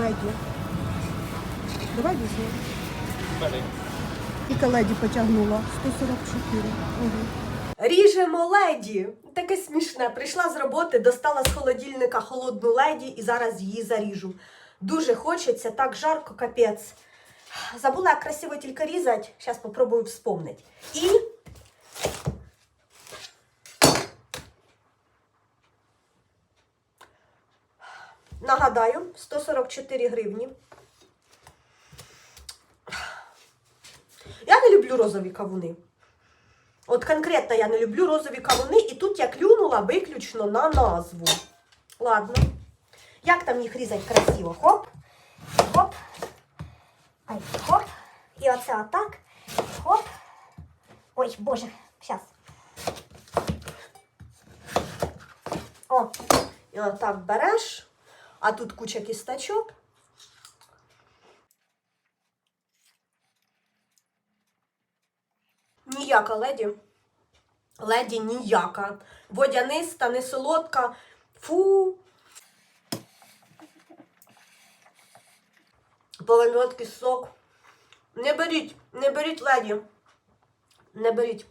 леді. Давай візьмемо. Скільки леді потягнула? 144. Угу. Ріжемо леді. Таке смішне. Прийшла з роботи, достала з холодильника холодну леді і зараз її заріжу. Дуже хочеться, так жарко, капець. Забула, як красиво тільки різати. Зараз попробую вспомнити. І. Нагадаю, 144 гривні. Я не люблю розові кавуни. От конкретно я не люблю розові кавуни, і тут я клюнула виключно на назву. Ладно. Як там їх різати красиво? Хоп, хоп. Ай, хоп. І оце отак. Хоп. Ой, боже, зараз. О, і отак береш, а тут куча кісточок. Ніяка леді. Леді ніяка. Водяниста, не солодка. Фу. Повельнотки сок. Не беріть, не беріть леді. Не беріть.